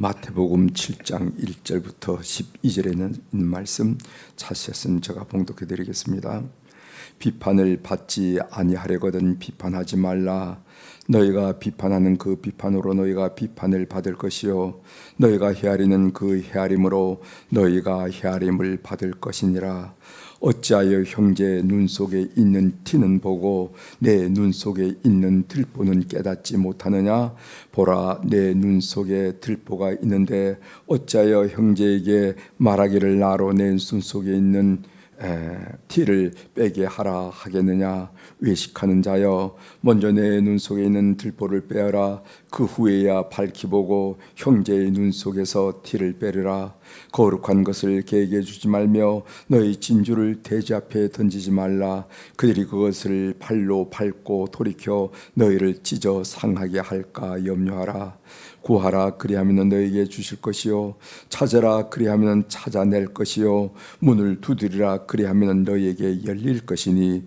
마태복음 7장 1절부터 12절에 있는 말씀 자세했으면 제가 봉독해 드리겠습니다. 비판을 받지 아니하려거든 비판하지 말라. 너희가 비판하는 그 비판으로 너희가 비판을 받을 것이요 너희가 헤아리는 그 헤아림으로 너희가 헤아림을 받을 것이니라. 어찌하여 형제 눈 속에 있는 티는 보고 내 눈 속에 있는 들보는 깨닫지 못하느냐? 보라 내 눈 속에 들보가 있는데 어찌하여 형제에게 말하기를 나로 내 눈 속에 있는 에, 티를 빼게 하라 하겠느냐? 외식하는 자여 먼저 내 눈 속에 있는 들보를 빼어라. 그 후에야 밝히 보고 형제의 눈 속에서 티를 빼르라. 거룩한 것을 개에게 주지 말며 너희 진주를 돼지 앞에 던지지 말라. 그들이 그것을 발로 밟고 돌이켜 너희를 찢어 상하게 할까 염려하라 구하라 그리하면 너희에게 주실 것이요. 찾아라 그리하면 찾아낼 것이요. 문을 두드리라 그리하면 너희에게 열릴 것이니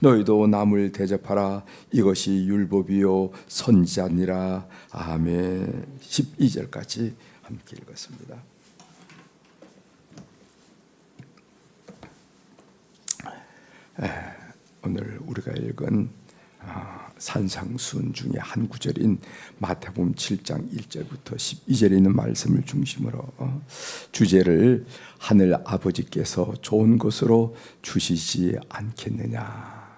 너희도 남을 대접하라. 이것이 율법이요 선지자니라. 아멘. 12절까지 함께 읽었습니다. 오늘 우리가 읽은 아, 산상순 중에 한 구절인 마태복음 7장 1절부터 12절에 있는 말씀을 중심으로 어, 주제를 하늘 아버지께서 좋은 것으로 주시지 않겠느냐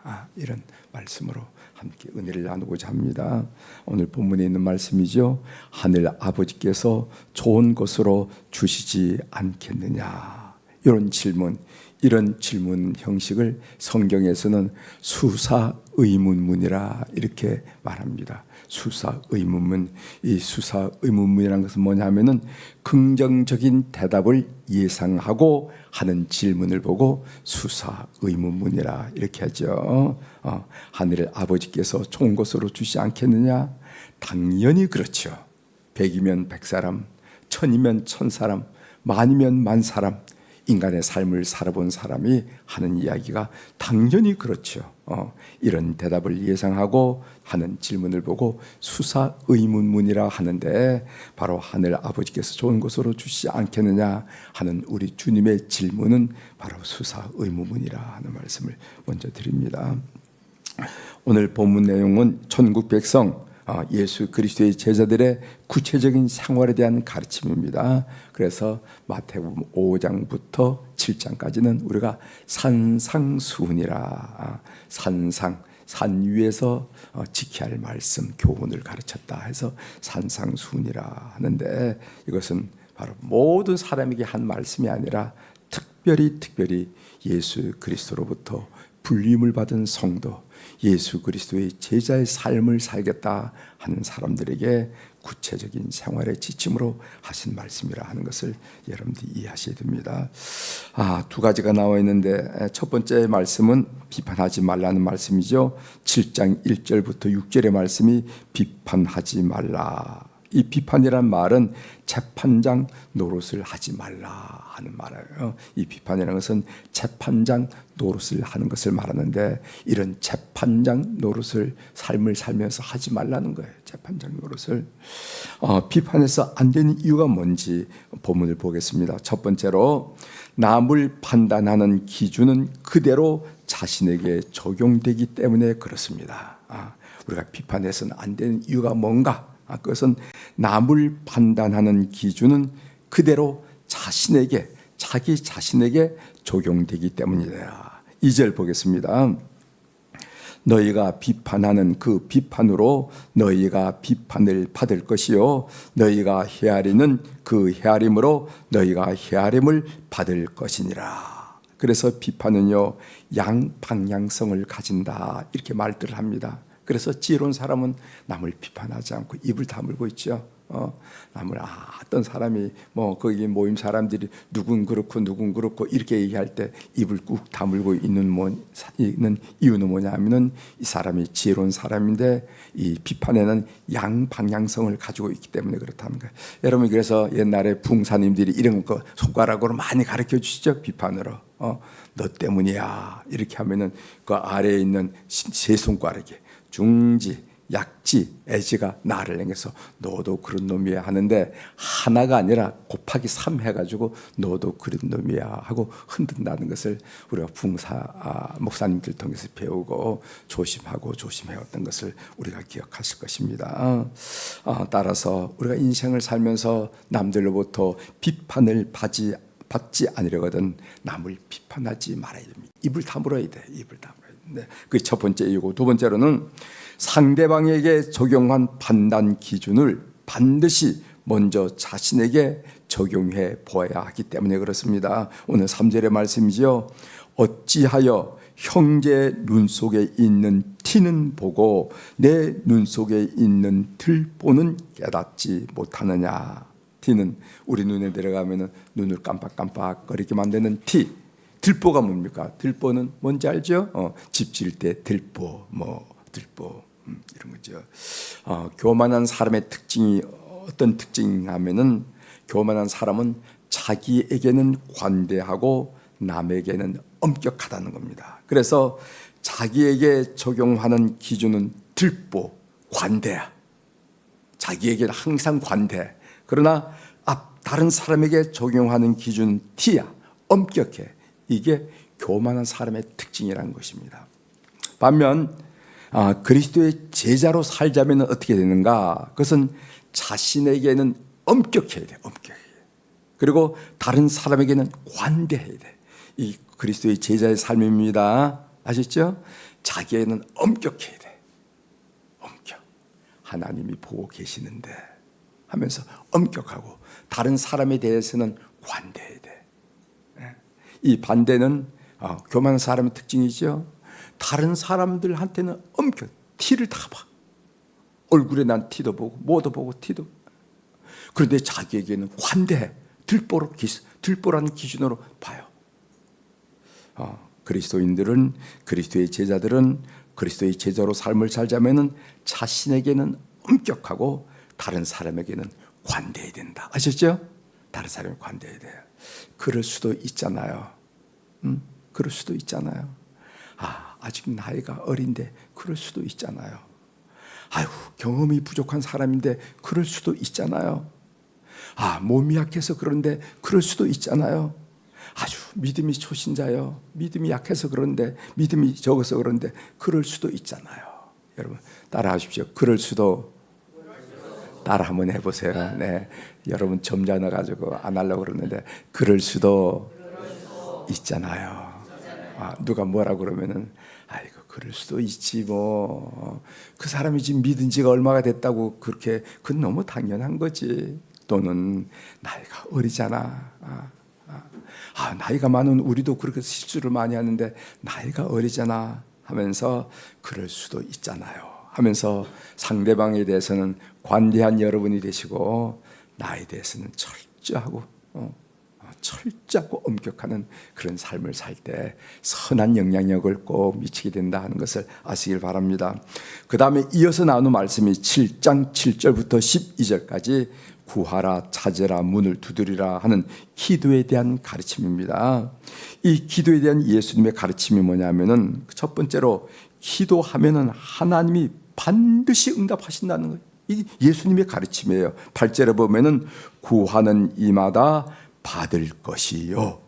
아, 이런 말씀으로 함께 은혜를 나누고자 합니다. 오늘 본문에 있는 말씀이죠. 하늘 아버지께서 좋은 것으로 주시지 않겠느냐 이런 질문 이런 질문 형식을 성경에서는 수사 의문문이라 이렇게 말합니다. 수사 의문문. 이 수사 의문문이라는 것은 뭐냐면은 긍정적인 대답을 예상하고 하는 질문을 보고 수사 의문문이라 이렇게 하죠. 어, 하늘의 아버지께서 좋은 것으로 주시 않겠느냐? 당연히 그렇죠. 백이면 백 사람, 천이면 천 사람, 만이면 만 사람. 인간의 삶을 살아본 사람이 하는 이야기가 당연히 그렇죠. 어, 이런 대답을 예상하고 하는 질문을 보고 수사 의문문이라 하는데 바로 하늘 아버지께서 좋은 것으로 주시지 않겠느냐 하는 우리 주님의 질문은 바로 수사 의문문이라 하는 말씀을 먼저 드립니다. 오늘 본문 내용은 천국 백성 어, 예수 그리스도의 제자들의 구체적인 생활에 대한 가르침입니다. 그래서 마태복음 5장부터 7장까지는 우리가 산상수훈이라 아, 산상 산 위에서 어, 지켜야 할 말씀 교훈을 가르쳤다 해서 산상수훈이라 하는데 이것은 바로 모든 사람에게 한 말씀이 아니라 특별히 특별히 예수 그리스도로부터 불림을 받은 성도 예수 그리스도의 제자의 삶을 살겠다 하는 사람들에게 구체적인 생활의 지침으로 하신 말씀이라 하는 것을 여러분들이 이해하셔야 됩니다. 아, 두 가지가 나와 있는데 첫 번째 말씀은 비판하지 말라는 말씀이죠. 7장 1절부터 6절의 말씀이 비판하지 말라. 이 비판이란 말은 재판장 노릇을 하지 말라 하는 말이에요. 이 비판이라는 것은 재판장 노릇을 하는 것을 말하는데 이런 재판장 노릇을 삶을 살면서 하지 말라는 거예요. 재판장 노릇을 어, 비판해서 안 되는 이유가 뭔지 본문을 보겠습니다. 첫 번째로 남을 판단하는 기준은 그대로 자신에게 적용되기 때문에 그렇습니다. 아, 우리가 비판해서는 안 되는 이유가 뭔가? 아, 그것은 남을 판단하는 기준은 그대로 자신에게 자기 자신에게 적용되기 때문이다. 2절 보겠습니다. 너희가 비판하는 그 비판으로 너희가 비판을 받을 것이요 너희가 헤아리는 그 헤아림으로 너희가 헤아림을 받을 것이니라. 그래서 비판은요 양방향성을 가진다 이렇게 말들을 합니다. 그래서 지혜로운 사람은 남을 비판하지 않고 입을 다물고 있죠. 어, 남을 아, 어떤 사람이 뭐 거기 모임 사람들이 누군 그렇고 누군 그렇고 이렇게 얘기할 때 입을 꾹 다물고 있는 뭐 있는 이유는 뭐냐면은 이 사람이 지혜로운 사람인데 이 비판에는 양 방향성을 가지고 있기 때문에 그렇다는 거예요. 여러분 그래서 옛날에 붕사님들이 이런 거 손가락으로 많이 가르쳐 주시죠 비판으로. 어, 너 때문이야 이렇게 하면은 그 아래에 있는 세 손가락에 중지 약지 애지가 나를 행해서 너도 그런 놈이야 하는데 하나가 아니라 곱하기 3 해가지고 너도 그런 놈이야 하고 흔든다는 것을 우리가 붕사 아, 목사님들 통해서 배우고 조심하고 조심해왔던 것을 우리가 기억하실 것입니다. 아, 따라서 우리가 인생을 살면서 남들로부터 비판을 받지 받지 않으려거든 남을 비판하지 말아야 됩니다. 입을 다물어야 돼. 입을 다물어야 돼. 네. 그첫 번째 이고 두 번째로는 상대방에게 적용한 판단 기준을 반드시 먼저 자신에게 적용해 보아야 하기 때문에 그렇습니다. 오늘 3절의 말씀이지요. 어찌하여 형제 눈 속에 있는 티는 보고 내 눈 속에 있는 들보는 깨닫지 못하느냐. 티는 우리 눈에 들어가면은 눈을 깜빡깜빡거리게 만드는 티. 들보가 뭡니까? 들보는 뭔지 알죠? 어, 집질 때 들보, 뭐 들보 음, 이런 거죠. 어, 교만한 사람의 특징이 어떤 특징하면은 교만한 사람은 자기에게는 관대하고 남에게는 엄격하다는 겁니다. 그래서 자기에게 적용하는 기준은 들보, 관대야. 자기에게는 항상 관대. 그러나 앞 다른 사람에게 적용하는 기준 티야 엄격해 이게 교만한 사람의 특징이라는 것입니다. 반면 아, 그리스도의 제자로 살자면 어떻게 되는가? 그것은 자신에게는 엄격해야 돼, 엄격해. 그리고 다른 사람에게는 관대해야 돼. 이 그리스도의 제자의 삶입니다. 아셨죠? 자기에는 엄격해야 돼. 엄격. 하나님이 보고 계시는데. 하면서 엄격하고 다른 사람에 대해서는 관대해야 돼. 예. 이 반대는 어, 교만한 사람의 특징이죠. 다른 사람들한테는 엄격, 티를 다 봐. 얼굴에 난 티도 보고, 뭐도 보고, 티도. 그런데 자기에게는 관대, 들보로, 들보라는 기준으로 봐요. 어, 그리스도인들은, 그리스도의 제자들은 그리스도의 제자로 삶을 살자면은 자신에게는 엄격하고 다른 사람에게는 관대해야 된다. 아셨죠? 다른 사람이 관대해야 돼요. 그럴 수도 있잖아요. 음? 그럴 수도 있잖아요. 아, 아직 나이가 어린데 그럴 수도 있잖아요. 아유, 경험이 부족한 사람인데 그럴 수도 있잖아요. 아, 몸이 약해서 그런데 그럴 수도 있잖아요. 아주 믿음이 초신자요. 믿음이 약해서 그런데 믿음이 적어서 그런데 그럴 수도 있잖아요. 여러분 따라 하십시오. 그럴 수도 따라 한번 해보세요. 네, 여러분 점잖아 가지고 안 하려고 그러는데 그럴 수도 있잖아요. 아, 누가 뭐라 그러면은 아이고 그럴 수도 있지 뭐 그 사람이 지금 믿은 지가 얼마가 됐다고 그렇게 그건 너무 당연한 거지. 또는 나이가 어리잖아. 아, 아, 아 나이가 많은 우리도 그렇게 실수를 많이 하는데 나이가 어리잖아 하면서 그럴 수도 있잖아요. 하면서 상대방에 대해서는 관대한 여러분이 되시고 나에 대해서는 철저하고 어, 철저하고 엄격하는 그런 삶을 살 때 선한 영향력을 꼭 미치게 된다 하는 것을 아시길 바랍니다. 그 다음에 이어서 나오는 말씀이 7장 7절부터 12절까지 구하라 찾으라 문을 두드리라 하는 기도에 대한 가르침입니다. 이 기도에 대한 예수님의 가르침이 뭐냐면은 첫 번째로 기도하면은 하나님이 반드시 응답하신다는 거예요. 이 예수님의 가르침이에요. 8절에 보면은 구하는 이마다 받을 것이요.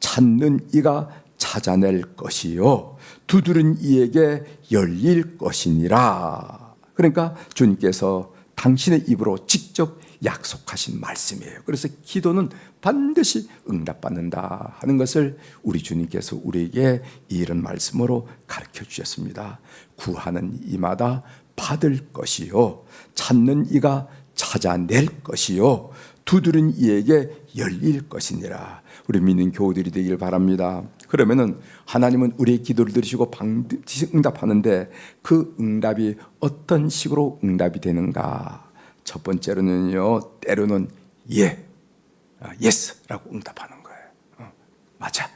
찾는 이가 찾아낼 것이요. 두드린 이에게 열릴 것이니라. 그러니까 주님께서 당신의 입으로 직접 약속하신 말씀이에요. 그래서 기도는 반드시 응답받는다 하는 것을 우리 주님께서 우리에게 이런 말씀으로 가르쳐 주셨습니다. 구하는 이마다 받을 것이요. 찾는 이가 찾아낼 것이요. 두드린 이에게 열릴 것이니라. 우리 믿는 교우들이 되길 바랍니다. 그러면은 하나님은 우리의 기도를 들으시고 반드시 응답하는데 그 응답이 어떤 식으로 응답이 되는가? 첫 번째로는요, 때로는 예, 아, 예스라고 응답하는 거예요. 어, 맞아,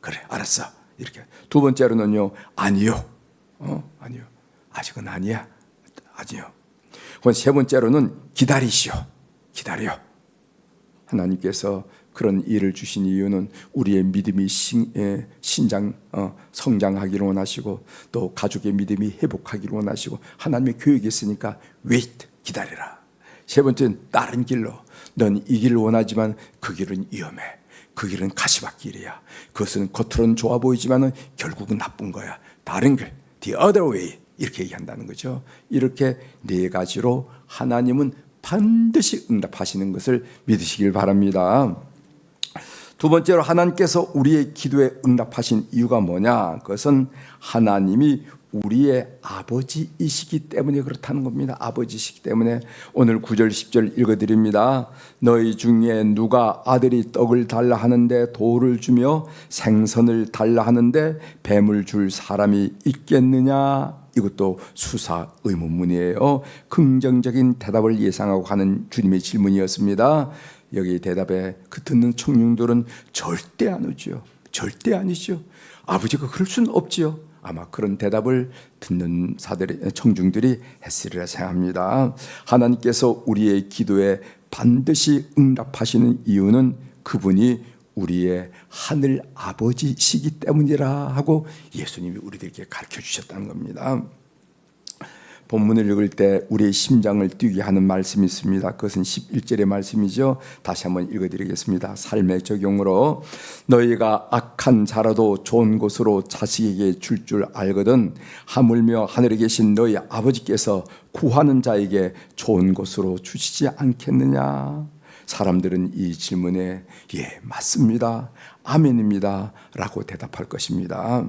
그래, 알았어. 이렇게. 두 번째로는요, 아니요, 어, 아니요, 아직은 아니야, 아니요. 그건 세 번째로는 기다리시오, 기다려. 하나님께서 그런 일을 주신 이유는 우리의 믿음이 신, 예, 신장 어, 성장하기를 원하시고 또 가족의 믿음이 회복하기를 원하시고 하나님의 교육이 있으니까 wait 기다려라. 세 번째는 다른 길로 넌 이 길을 원하지만 그 길은 위험해. 그 길은 가시밭길이야. 그것은 겉으로는 좋아 보이지만은 결국은 나쁜 거야. 다른 길, the other way 이렇게 얘기한다는 거죠. 이렇게 네 가지로 하나님은 반드시 응답하시는 것을 믿으시길 바랍니다. 두 번째로 하나님께서 우리의 기도에 응답하신 이유가 뭐냐? 그것은 하나님이 우리의 아버지이시기 때문에 그렇다는 겁니다. 아버지이시기 때문에 오늘 9절 10절 읽어 드립니다. 너희 중에 누가 아들이 떡을 달라 하는데 돌을 주며 생선을 달라 하는데 뱀을 줄 사람이 있겠느냐? 이것도 수사 의문문이에요. 긍정적인 대답을 예상하고 하는 주님의 질문이었습니다. 여기 대답에 그 듣는 청중들은 절대 안 오죠. 절대 아니죠. 아버지가 그럴 수는 없지요. 아마 그런 대답을 듣는 사들의 청중들이 했으리라 생각합니다. 하나님께서 우리의 기도에 반드시 응답하시는 이유는 그분이 우리의 하늘 아버지시기 때문이라 하고 예수님이 우리들에게 가르쳐 주셨다는 겁니다. 본문을 읽을 때 우리의 심장을 뛰게 하는 말씀이 있습니다. 그것은 11절의 말씀이죠. 다시 한번 읽어드리겠습니다. 삶의 적용으로 너희가 악한 자라도 좋은 곳으로 자식에게 줄 줄 알거든 하물며 하늘에 계신 너희 아버지께서 구하는 자에게 좋은 곳으로 주시지 않겠느냐. 사람들은 이 질문에 예 맞습니다 아멘입니다 라고 대답할 것입니다.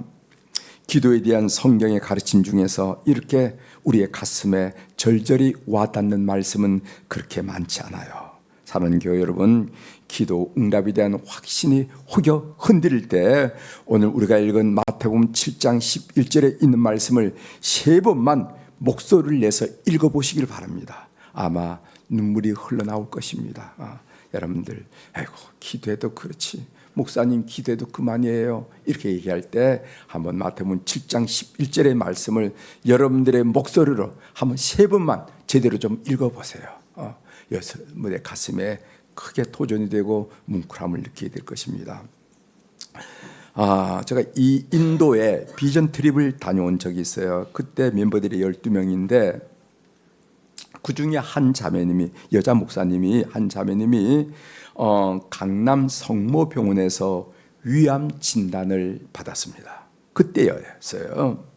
기도에 대한 성경의 가르침 중에서 이렇게 우리의 가슴에 절절히 와닿는 말씀은 그렇게 많지 않아요. 사랑하는 교회 여러분, 기도 응답에 대한 확신이 혹여 흔들릴 때 오늘 우리가 읽은 마태복음 7장 11절에 있는 말씀을 세 번만 목소리를 내서 읽어보시길 바랍니다. 아마 눈물이 흘러나올 것입니다. 아, 여러분들, 아이고 기도해도 그렇지. 목사님 기도해도 그만이에요. 이렇게 얘기할 때 한번 마태복음 7장 11절의 말씀을 여러분들의 목소리로 한번 세 번만 제대로 좀 읽어보세요. 어, 여러분의 가슴에 크게 도전이 되고 뭉클함을 느끼게 될 것입니다. 아, 제가 이 인도에 비전 트립을 다녀온 적이 있어요. 그때 멤버들이 12명인데 그 중에 한 자매님이 여자 목사님이 한 자매님이 어, 강남 성모병원에서 위암 진단을 받았습니다. 그때였어요.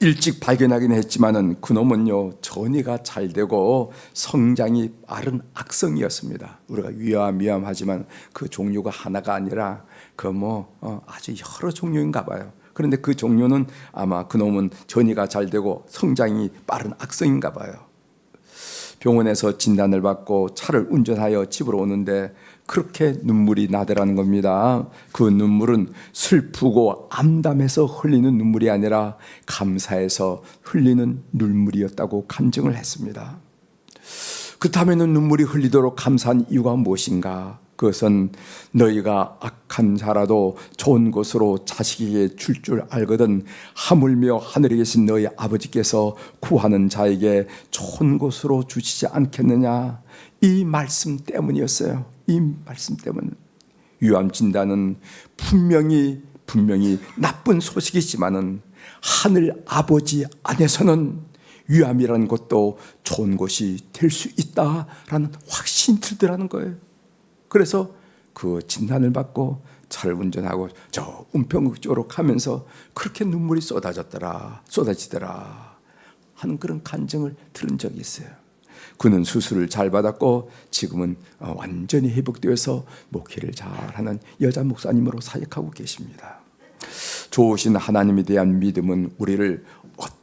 일찍 발견하긴 했지만은 그놈은요 전이가 잘 되고 성장이 빠른 악성이었습니다. 우리가 위암 위암하지만 그 종류가 하나가 아니라 그뭐 어, 아주 여러 종류인가 봐요. 그런데 그 종류는 아마 그놈은 전이가 잘 되고 성장이 빠른 악성인가 봐요. 병원에서 진단을 받고 차를 운전하여 집으로 오는데 그렇게 눈물이 나더라는 겁니다. 그 눈물은 슬프고 암담해서 흘리는 눈물이 아니라 감사해서 흘리는 눈물이었다고 간증을 했습니다. 그렇다면 눈물이 흘리도록 감사한 이유가 무엇인가? 그것은 너희가 악한 자라도 좋은 곳으로 자식에게 줄 줄 알거든 하물며 하늘에 계신 너희 아버지께서 구하는 자에게 좋은 곳으로 주시지 않겠느냐? 이 말씀 때문이었어요. 이 말씀 때문 유암 진단은 분명히 분명히 나쁜 소식이지만은 하늘 아버지 안에서는 위암이라는 것도 좋은 것이 될 수 있다라는 확신이 들더라는 거예요. 그래서 그 진단을 받고 차를 운전하고 저 은평 쪽으로 가면서 그렇게 눈물이 쏟아졌더라, 쏟아지더라 하는 그런 간증을 들은 적이 있어요. 그는 수술을 잘 받았고 지금은 어, 완전히 회복되어서 목회를 잘하는 여자 목사님으로 사역하고 계십니다. 좋으신 하나님에 대한 믿음은 우리를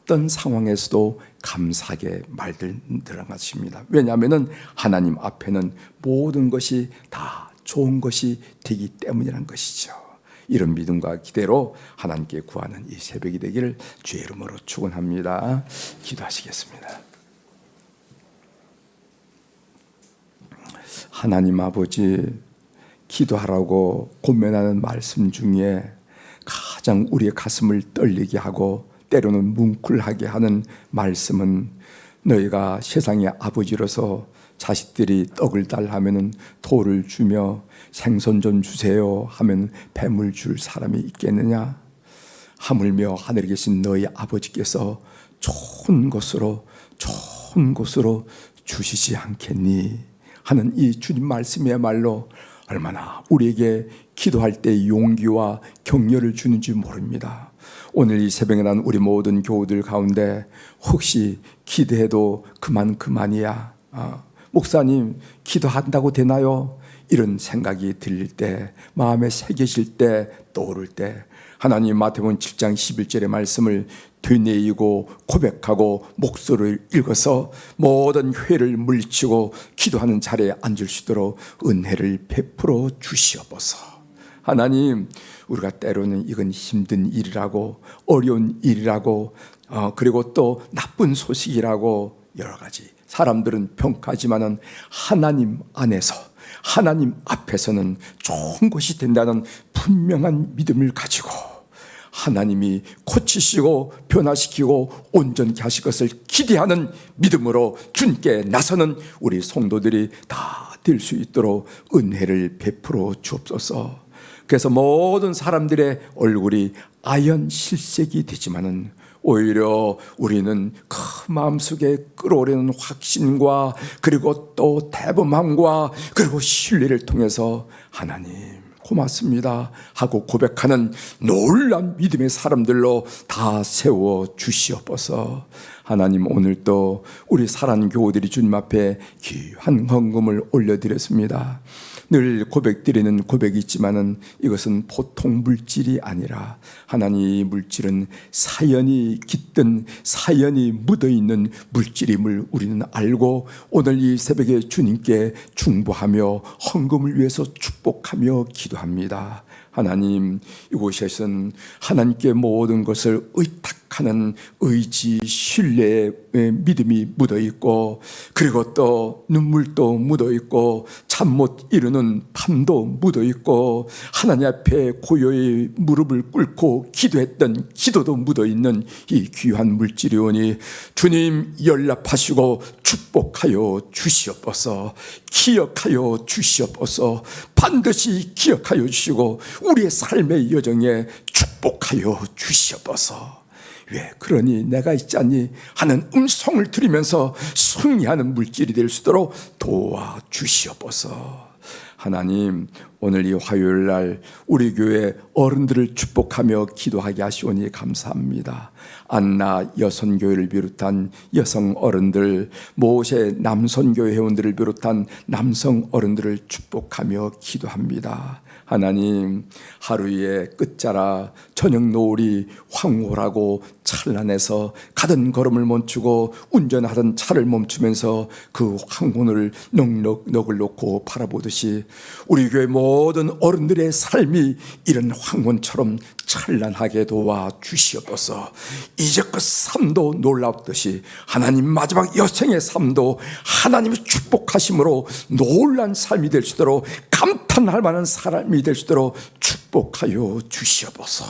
어떤 상황에서도 감사하게 말들는 것입니다. 왜냐하면 하나님 앞에는 모든 것이 다 좋은 것이 되기 때문이라는 것이죠. 이런 믿음과 기대로 하나님께 구하는 이 새벽이 되기를 주의 이름으로 축원합니다. 기도하시겠습니다. 하나님 아버지 기도하라고 고면하는 말씀 중에 가장 우리의 가슴을 떨리게 하고 때로는 뭉클하게 하는 말씀은 너희가 세상의 아버지로서 자식들이 떡을 달하면은 돌을 주며 생선 좀 주세요 하면 뱀을 줄 사람이 있겠느냐? 하물며 하늘에 계신 너희 아버지께서 좋은 것으로 좋은 것으로 주시지 않겠니? 하는 이 주님 말씀이야말로 얼마나 우리에게 기도할 때 용기와 격려를 주는지 모릅니다. 오늘 이 새벽에 난 우리 모든 교우들 가운데 혹시 기도해도 그만 그만이야. 아, 목사님 기도한다고 되나요? 이런 생각이 들릴 때 마음에 새겨질 때 떠오를 때 하나님 마태복음 7장 11절의 말씀을 되뇌이고 고백하고 목소리를 읽어서 모든 회를 물리치고 기도하는 자리에 앉을 수 있도록 은혜를 베풀어 주시옵소서. 하나님, 우리가 때로는 이건 힘든 일이라고 어려운 일이라고 어, 그리고 또 나쁜 소식이라고 여러 가지 사람들은 평가하지만은 하나님 안에서 하나님 앞에서는 좋은 것이 된다는 분명한 믿음을 가지고 하나님이 고치시고 변화시키고 온전케 하실 것을 기대하는 믿음으로 주님께 나서는 우리 성도들이 다 될 수 있도록 은혜를 베풀어 주옵소서. 그래서 모든 사람들의 얼굴이 아연 실색이 되지만은 오히려 우리는 그 마음속에 끌어오르는 확신과 그리고 또 대범함과 그리고 신뢰를 통해서 하나님 고맙습니다 하고 고백하는 놀란 믿음의 사람들로 다 세워 주시옵소서. 하나님 오늘 또 우리 사랑 교우들이 주님 앞에 귀한 헌금을 올려드렸습니다. 늘 고백드리는 고백이 있지만은 이것은 보통 물질이 아니라 하나님 이 물질은 사연이 깃든 사연이 묻어 있는 물질임을 우리는 알고 오늘 이 새벽에 주님께 중보하며 헌금을 위해서 축복하며 기도합니다. 하나님 이곳에서는 하나님께 모든 것을 의탁 하는 의지, 신뢰의 믿음이 묻어 있고 그리고 또 눈물도 묻어 있고 잠 못 이루는 밤도 묻어 있고 하나님 앞에 고요히 무릎을 꿇고 기도했던 기도도 묻어 있는 이 귀한 물질이오니 주님 연락하시고 축복하여 주시옵소서 기억하여 주시옵소서 반드시 기억하여 주시고 우리의 삶의 여정에 축복하여 주시옵소서 왜 그러니 내가 있잖니 하는 음성을 들으면서 승리하는 물질이 될 수 있도록 도와 주시옵소서 하나님 오늘 이 화요일 날 우리 교회 어른들을 축복하며 기도하게 하시오니 감사합니다. 안나 여선교회를 비롯한 여성 어른들, 모세 남선교회 회원들을 비롯한 남성 어른들을 축복하며 기도합니다. 하나님 하루의 끝자라 저녁 노을이 황홀하고 찬란해서 가던 걸음을 멈추고 운전하던 차를 멈추면서 그 황혼을 넉넉 넉을 놓고 바라보듯이 우리 교회 모든 어른들의 삶이 이런 황혼처럼 찬란하게 도와 주시옵소서. 이제껏 삶도 놀랍듯이 하나님 마지막 여생의 삶도 하나님의 축복하심으로 놀란 삶이 될 수 있도록 감탄할 만한 사람이 될 수 있도록 축복하여 주시옵소서.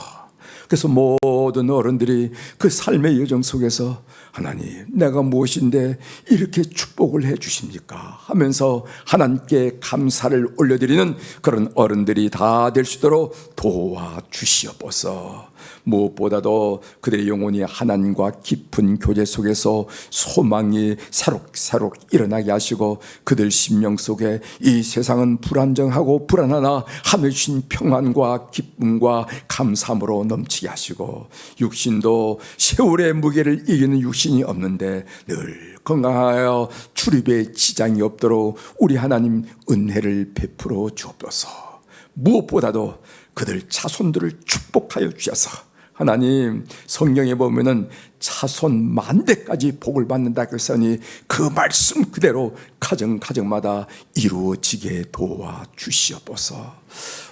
그래서 모든 어른들이 그 삶의 여정 속에서 하나님, 내가 무엇인데 이렇게 축복을 해 주십니까? 하면서 하나님께 감사를 올려드리는 그런 어른들이 다 될 수 있도록 도와 주시옵소서. 무엇보다도 그들의 영혼이 하나님과 깊은 교제 속에서 소망이 새록새록 일어나게 하시고 그들 심령 속에 이 세상은 불안정하고 불안하나 하늘 주신 평안과 기쁨과 감사함으로 넘치게 하시고 육신도 세월의 무게를 이기는 육신이 없는데 늘 건강하여 출입에 지장이 없도록 우리 하나님 은혜를 베풀어 주옵소서. 무엇보다도 그들 자손들을 축복하여 주셔서 하나님 성경에 보면은 차손 만대까지 복을 받는다 그랬으니 그 말씀 그대로 가정 가정마다 이루어지게 도와 주시옵소서.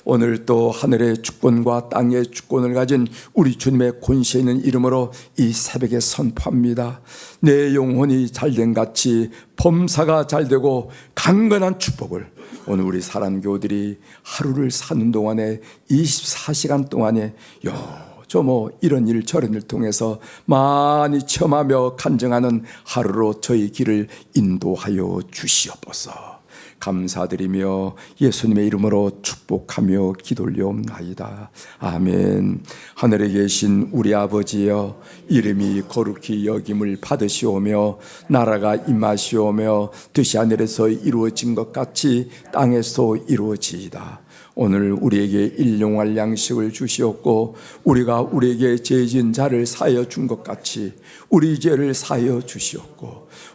오늘 또 하늘의 주권과 땅의 주권을 가진 우리 주님의 권세 있는 이름으로 이 새벽에 선포합니다. 내 영혼이 잘된 같이 범사가 잘되고 강건한 축복을 오늘 우리 사랑교들이 하루를 사는 동안에 24시간 동안에 요저뭐 이런 일 저런 일 통해서 많이 체험하며 간증하는 하루로 저희 길을 인도하여 주시옵소서. 감사드리며 예수님의 이름으로 축복하며 기돌려옵나이다. 아멘. 하늘에 계신 우리 아버지여 이름이 거룩히 여김을 받으시오며 나라가 임하시오며 뜻이 하늘에서 이루어진 것 같이 땅에서 이루어지이다. 오늘 우리에게 일용할 양식을 주시었고 우리가 우리에게 죄진 자를 사여 준 것 같이 우리 죄를 사여 주시었고